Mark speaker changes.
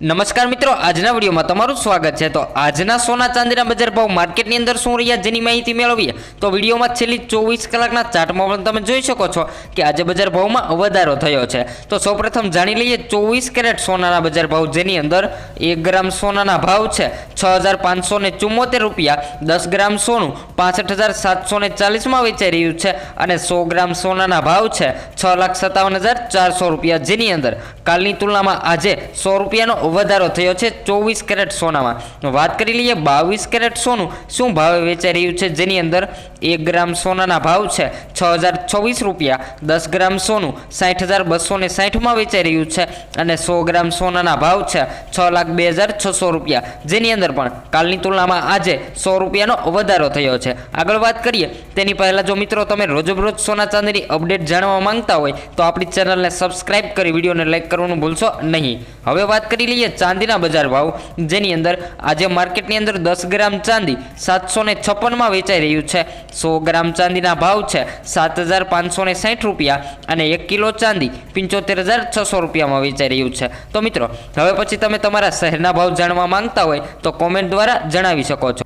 Speaker 1: નમસ્કાર મિત્રો, આજના વિડીયોમાં તમારું સ્વાગત છે. તો આજના સોના ચાંદીના બજાર ભાવ માર્કેટની અંદર શું રહ્યા જેની માહિતી મેળવીએ? તો વિડીયોમાં છેલ્લી ચોવીસ કલાકના ચાર્ટમાં પણ તમે જોઈ શકો છો કે આજે બજાર ભાવમાં વધારો થયો છે. તો સૌપ્રથમ જાણી લઈએ ચોવીસ કેરેટ સોનાના બજાર ભાવ જેની અંદર એક ગ્રામ સોનાના ભાવ છે. છ હજાર પાંચસો ને ચુમ્મોતેર રૂપિયા, દસ ગ્રામ સોનું, પાસઠ હજાર સાતસો ને ચાલીસમાં વેચાઈ રહ્યું છે અને સો ગ્રામ સોનાના ભાવ છે છ લાખ સત્તાવન હજાર ચારસો રૂપિયા જેની અંદર. કાલની તુલનામાં આજે સો રૂપિયાનો વધારો થયો છે ચોવીસ કેરેટ સોનામાં. વાત કરી લઈએ બાવીસ કેરેટ સોનું, શું ભાવે વેચાઈ રહ્યું છે જેની અંદર? એક ગ્રામ સોનાના ભાવ છે છ હજાર છવ્વીસ રૂપિયા, દસ ગ્રામ સોનું સાઠ હજાર બસો ને સાઠમાં વેચાઈ રહ્યું છે અને સો ગ્રામ સોનાના ભાવ છે છ લાખ બે હજાર છસો રૂપિયા જેની અંદર પણ. કાલની તુલનામાં આજે સો રૂપિયાનો વધારો થયો છે. આગળ વાત કરીએ, તેની પહેલાં જો મિત્રો તમે રોજબરોજ સોના ચાંદીની અપડેટ જાણવા માંગતા હોય, તો આપણી ચેનલને સબસ્ક્રાઇબ કરી વિડીયોને લાઇક કરવાનું ભૂલશો નહીં. હવે વાત કરી લઈએ ચાંદીના બજાર ભાવ, જેની અંદર આજે માર્કેટની અંદર દસ ગ્રામ ચાંદી સાતસો ને છપ્પનમાં વેચાઈ રહ્યું છે. સો ગ્રામ ચાંદીના ભાવ છે સાત હજાર પાંચસો ને સાઠ રૂપિયા અને એક કિલો ચાંદી પંચોતેર હજાર છસો રૂપિયામાં વેચાઈ રહ્યું છે. તો મિત્રો, હવે પછી તમે તમારા શહેરના ભાવ જાણવા માંગતા હોય, તો કોમેન્ટ દ્વારા જણાવી શકો છો.